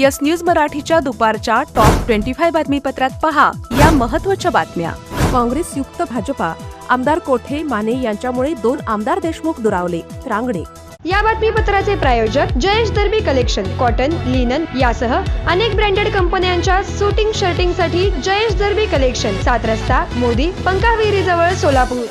Yes news मराठीच्या दुपारच्या top twenty five बातमीपत्रात पहा. या महत्त्वाच्या बातम्या. काँग्रेस युक्त भाजपा आमदार कोठे माने यांच्यामुळे दोन आमदार देशमुख दुरावले. रांगडे या बातमीपत्राचे प्रायोजक Jayesh Darbi collection cotton linen यासह अनेक ब्रँडेड कंपन्यांच्या शूटिंग शर्टिंगसाठी जयेश दर्बी कलेक्शन सात रस्ता मोदी पंकाविहिरी जवळ सोलापूर.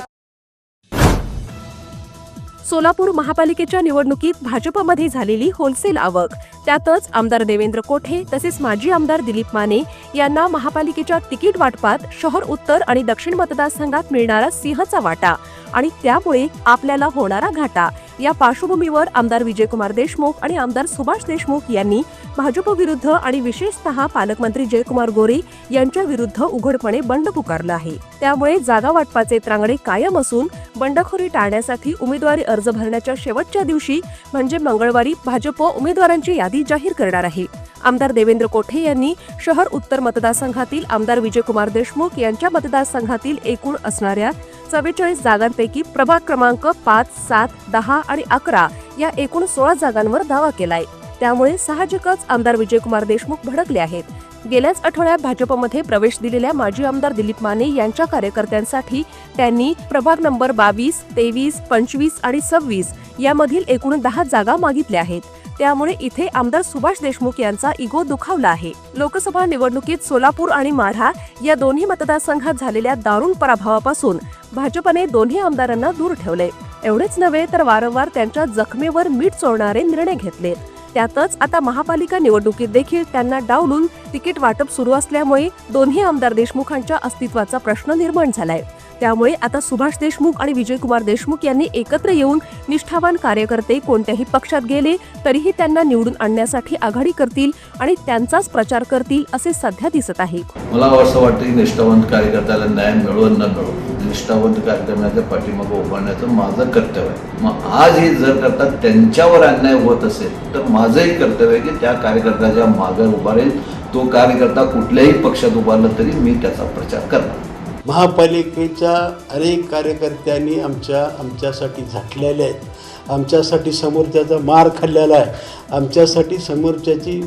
सोलापूर महापालिकेच्या निवडणुकीत भाजपमध्ये झालेली होलसेल आवक. त्यातच आमदार देवेंद्र कोठे तसेच माजी आमदार दिलीप माने यांना महापालिकेच्या तिकीट वाटपात शहर उत्तर आणि दक्षिण मतदारसंघात मिळणारा सिंहचा वाटा आणि त्यामुळे आपल्याला होणारा घाटा. या पार्श्वभूमीवर आमदार विजयकुमार देशमुख आणि आमदार सुभाष देशमुख यांनी भाजप विरुद्ध आणि विशेषतः पालकमंत्री जयकुमार गोरे यांच्या विरुद्ध उघडपणे बंड पुकारलं आहे. त्यामुळे जागा वाटपाचे त्रांगडे कायम असून बंडखोरी टाळण्यासाठी उमेदवारी अर्ज भरण्याच्या शेवटच्या दिवशी म्हणजे मंगळवारी भाजप उमेदवारांची यादी जाहीर करणार आहे. आमदार देवेंद्र कोठे यांनी शहर उत्तर मतदारसंघातील आमदार विजयकुमार देशमुख यांच्या मतदारसंघातील एकूण असणाऱ्या चव्वेचाळीस जागांपैकी प्रभाग क्रमांक पाच सात दहा आणि अकरा या एकूण सोळा जागांवर दावा केलाय. त्यामुळे साहजिकच आमदार विजयकुमार देशमुख भडकले आहेत. गेल्याच आठवड्यात भाजपमध्ये प्रवेश दिलेल्या माजी आमदार दिलीप माने यांच्या कार्यकर्त्यांसाठी त्यांनी प्रभाग नंबर बावीस तेवीस पंचवीस आणि सव्वीस यामधील एकूण दहा जागा मागितल्या आहेत. त्यामुळे इथे आमदार सुभाष देशमुख यांचा इगो दुखावला आहे. लोकसभा निवडणुकीत सोलापूर आणि माढा या दोन्ही मतदारसंघात झालेल्या दारुण पराभवापासून भाजपने दोन्ही आमदारांना दूर ठेवले. एवढेच नव्हे तर वारंवार त्यांच्या जखमेवर मीठ चोळणारे निर्णय घेतले. त्यातच आता महापालिका निवडणुकीत देखील त्यांना डावलून तिकीट वाटप सुरू असल्यामुळे दोन्ही आमदार देशमुखांच्या अस्तित्वाचा प्रश्न निर्माण झालाय. त्यामुळे आता सुभाष देशमुख आणि विजयकुमार देशमुख यांनी एकत्र येऊन निष्ठावान कार्यकर्ते कोणत्याही पक्षात गेले तरीही त्यांना निवडून आणण्यासाठी आघाडी करतील आणि त्यांचाच प्रचार करतील असे सध्या दिसत आहे. मला असं वाटतं की निष्ठावंत कार्यकर्त्याला न्याय मिळो न मिळो निष्ठावंत कार्यक्रमाच्या पाठीमागे उभारण्याचं माझं कर्तव्य आहे. मग आज हे जर करता त्यांच्यावर अन्याय होत असेल तर माझंही कर्तव्य आहे की त्या कार्यकर्त्याच्या मागे उभारेल तो कार्यकर्ता कुठल्याही पक्षात उभारला तरी मी त्याचा प्रचार करणार. महापालिकेच्या अनेक कार्यकर्त्यांनी आमच्या आमच्यासाठी झटलेले आहेत. आमच्यासाठी समोरच्याचा मार खाल्लेला आहे. आमच्यासाठी समोरच्याची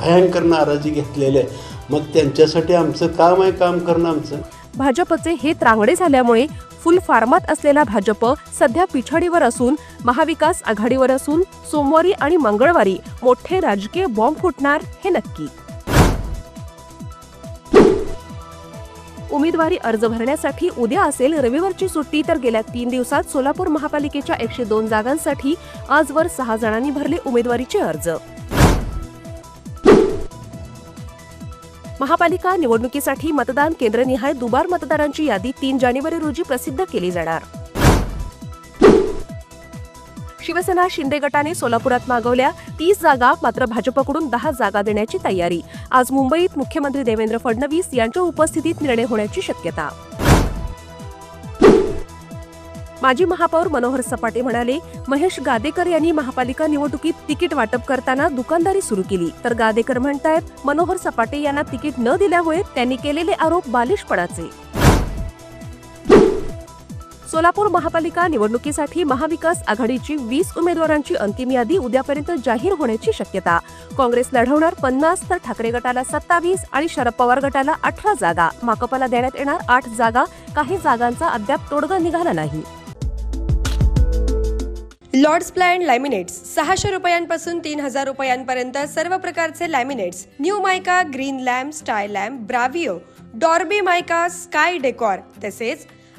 भयंकर नाराजी घेतलेली आहे. मग त्यांच्यासाठी आमचं काम आहे काम करणं आमचं. भाजपचे हे त्रांगडे झाल्यामुळे फुल फार्मात असलेला भाजप सध्या पिछाडीवर असून महाविकास आघाडीवर असून सोमवारी आणि मंगळवारी मोठे राजकीय बॉम्ब फुटणार हे नक्की. उमेदवारी अर्ज भरण्यासाठी उद्या असेल. रविवारची सुट्टी. तर गेल्या तीन दिवसात सोलापूर महापालिकेच्या एकशे दोन जागांसाठी आजवर सहा जणांनी भरले उमेदवारीचे अर्ज. महापालिका निवडणुकीसाठी मतदान केंद्रनिहाय दुबार मतदारांची यादी तीन जानेवारी रोजी प्रसिद्ध केली जाणार. शिवसेना शिंदे गटाने सोलापुरात मागवल्या तीस जागा मात्र भाजपकडून दहा जागा देण्याची तयारी. आज मुंबईत मुख्यमंत्री देवेंद्र फडणवीस यांच्या उपस्थितीत निर्णय होण्याची शक्यता. माजी महापौर मनोहर सपाटे म्हणाले महेश गादेकर यांनी महापालिका निवडणुकीत तिकीट वाटप करताना दुकानदारी सुरू केली. तर गादेकर म्हणतायत मनोहर सपाटे यांना तिकीट न दिल्यामुळे त्यांनी केलेले आरोप बालिशपणाचे. सोलापूर महापालिका निवडणुकीसाठी महाविकास आघाडीची वीस उमेदवारांची अंतिम यादी उद्यापर्यंत जाहीर होण्याची शक्यता. काँग्रेस लढवणार पन्नास तर ठाकरे गटाला सत्तावीस आणि शरद पवार गटाला अठरा जागा. माकपाला देण्यात येणार आठ जागा. काही जागांचा अद्याप तोडगा निघाला नाही. Lords plan laminates. सहाशे रुपयांपासून तीन हजार रुपयांपर्यंत सर्व प्रकारचे laminates. New mica green lamp sty lamp ब्राव्हिओ डॉर्बी mica sky decor तसेच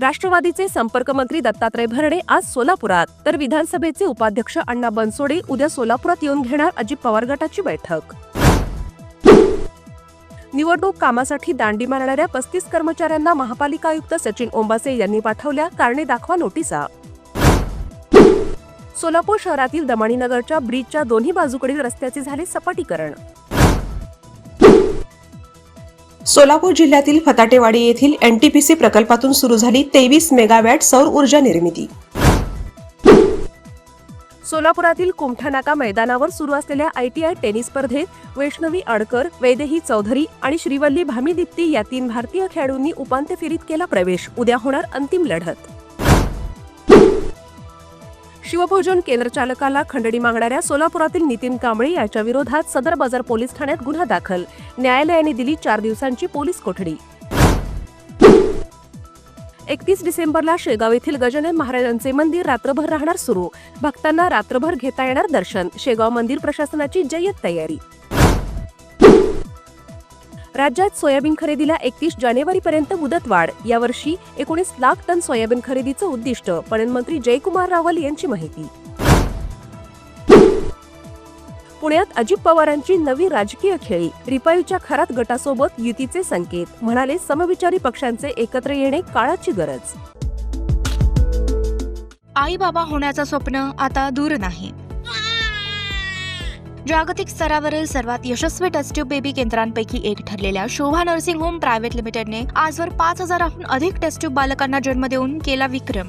राष्ट्रवादीचे संपर्क मंत्री दत्तात्रय भरणे आज सोलापुरात. तर विधानसभेचे उपाध्यक्ष अण्णा बनसोडे उद्या सोलापुरात येऊन घेणार अजित पवार गटाची बैठक. निवडणूक कामासाठी दांडी मारणाऱ्या पस्तीस कर्मचाऱ्यांना महापालिका आयुक्त सचिन ओंबासे यांनी पाठवल्या कारणे दाखवा नोटिसा. सोलापूर शहरातील दमाणीनगरच्या ब्रिजच्या दोन्ही बाजूकडील रस्त्याचे झाले सपाटीकरण. सोलापूर जिल्ह्यातील फताटेवाडी येथील एनटीपीसी प्रकल्पातून सुरू झाली तेवीस मेगावॅट सौर ऊर्जा निर्मिती. सोलापुरातील कुमठानाका मैदानावर सुरू असलेल्या आयटीआय टेनिस स्पर्धेत वैष्णवी आडकर वैदेही चौधरी आणि श्रीवल्ली भामीदीप्ती या तीन भारतीय खेळाडूंनी उपांत्य फेरीत केला प्रवेश. उद्या होणार अंतिम लढत. शिवभोजन केंद्र चालकाला खंडणी मागणाऱ्या सोलापुरातील नितीन कांबळे याच्या विरोधात सदर बाजार पोलीस ठाण्यात गुन्हा दाखल. न्यायालयाने दिली चार दिवसांची पोलीस कोठडी. एकतीस डिसेंबरला शेगाव येथील गजानन महाराजांचे मंदिर रात्रभर राहणार सुरू. भक्तांना रात्रभर घेता येणार दर्शन. शेगाव मंदिर प्रशासनाची जय्यत तयारी. राज्यात सोयाबीन खरेदीला एकतीस जानेवारीपर्यंत मुदतवाढ. यावर्षी एकोणीस लाख टन सोयाबीन खरेदीचं उद्दिष्ट पणन मंत्री जयकुमार रावल यांची माहिती. पुण्यात अजित पवारांची नवी राजकीय खेळी रिपाईच्या खरात गटासोबत युतीचे संकेत म्हणाले समविचारी पक्षांचे एकत्र येणे काळाची गरज. आई बाबा होण्याचं स्वप्न आता दूर नाही. जागतिक स्तरावरील सर्वात यशस्वी टेस्ट्यूब बेबी केंद्रांपैकी एक ठरलेल्या शोभा नर्सिंग होम प्रायव्हेट लिमिटेडने आजवर पाच हजाराहून अधिक टेस्ट्यूब बालकांना जन्म देऊन केला विक्रम.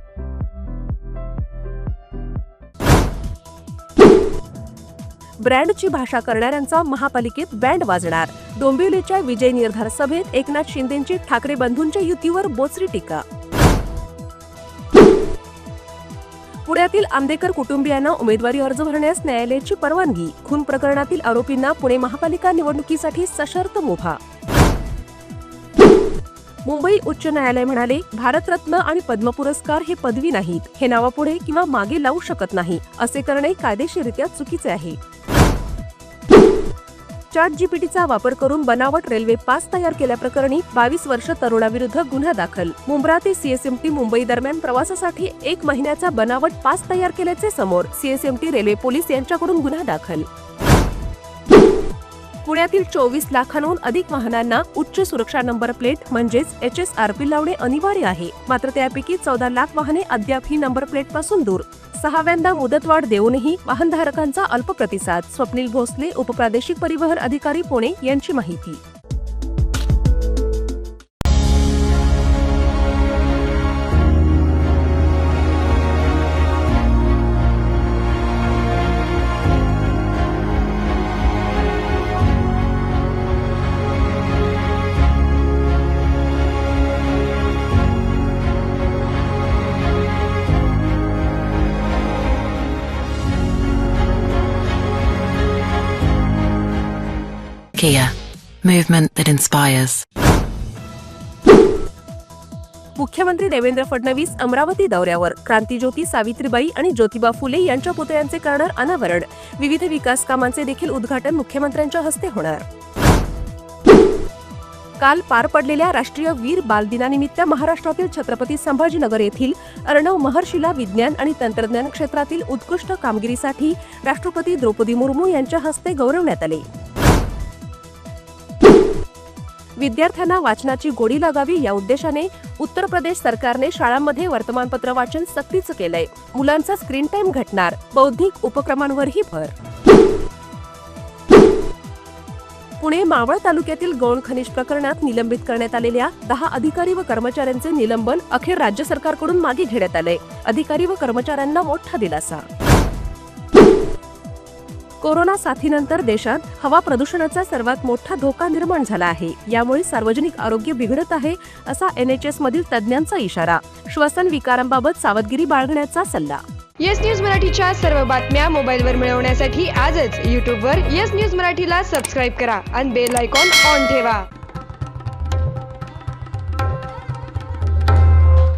ब्रँडची भाषा करणाऱ्यांचा महापालिकेत बँड वाजणार. डोंबिवलीच्या विजय निर्धार सभेत एकनाथ शिंदेची ठाकरे बंधूंच्या युतीवर बोचरी टीका. पुण्यातील आंबेकर कुटुंबियांना उमेदवारी अर्ज भरण्यास न्यायालयाची परवानगी. खून प्रकरणातील आरोपींना पुणे महापालिका निवडणुकीसाठी सशर्त मुभा. मुंबई उच्च न्यायालय म्हणाले भारतरत्न आणि पद्म पुरस्कार हे पदवी नाहीत. हे नावापुढे किंवा मागे लावू शकत नाही. असे करणे कायदेशीररित्या चुकीचे आहे. चॅट जीपीटीचा वापर करून बनावट रेल्वे पास तयार केल्याप्रकरणी बावीस वर्ष तरुणाविरुद्ध गुन्हा दाखल. मुंब्रा ते सीएसएमटी मुंबई दरम्यान प्रवासासाठी एक महिन्याचा बनावट पास तयार केल्याचे समोर सीएसएमटी रेल्वे पोलीस यांच्याकडून गुन्हा दाखल. पुण्यातील चोवीस लाखांहून अधिक वाहनांना उच्च सुरक्षा नंबर प्लेट म्हणजेच एच एस आर पी लावणे अनिवार्य आहे. मात्र त्यापैकी चौदा लाख वाहने अद्याप ही नंबर प्लेटपासून दूर. सहाव्यांदा मुदतवाढ देऊनही वाहनधारकांचा अल्प प्रतिसाद. स्वप्नील भोसले उपप्रादेशिक परिवहन अधिकारी पुणे यांची माहिती. Kia, movement that inspires. मुख्यमंत्री देवेंद्र फडणवीस अमरावती दौऱ्यावर. क्रांतीज्योती सावित्रीबाई आणि ज्योतिबा फुले यांच्या पुतळ्यांचे करणार अनावरण. विविध विकास कामांचे देखील उद्घाटन मुख्यमंत्र्यांच्या हस्ते होणार. काल पार पडलेल्या राष्ट्रीय वीर बालदिनानिमित्त महाराष्ट्रातील छत्रपती संभाजीनगर येथील अर्णव महर्षीला विज्ञान आणि तंत्रज्ञान क्षेत्रातील उत्कृष्ट कामगिरीसाठी राष्ट्रपती द्रौपदी मुर्मू यांच्या हस्ते गौरवण्यात आले. विद्यार्थ्यांना वाचनाची गोडी लागावी या उद्देशाने उत्तर प्रदेश सरकारने शाळांमध्ये वर्तमानपत्र वाचन सक्तीचं केलंय. मुलांचा स्क्रीन टाइम घटणार बौद्धिक उपक्रमांवरही भर. पुणे मावळ तालुक्यातील गौण खनिज प्रकरणात निलंबित करण्यात आलेल्या दहा अधिकारी व कर्मचाऱ्यांचे निलंबन अखेर राज्य सरकारकडून मागे घेण्यात आले अधिकारी व कर्मचाऱ्यांना मोठा दिलासा. कोरोना साथीनंतर देशात हवा प्रदूषणाचा सर्वात मोठा धोका निर्माण झाला आहे. यामुळे सार्वजनिक आरोग्य बिघडत आहे असा एनएचएस मधील तज्ज्ञांचा इशारा. श्वसन विकारांबाबत सावधगिरी बाळगण्याचा सल्ला. येस न्यूज मराठीच्या सर्व बातम्या मोबाईलवर मिळवण्यासाठी आजच यूट्यूबवर येस न्यूज मराठीला सबस्क्राईब करा आणि बेल आयकॉन ऑन ठेवा.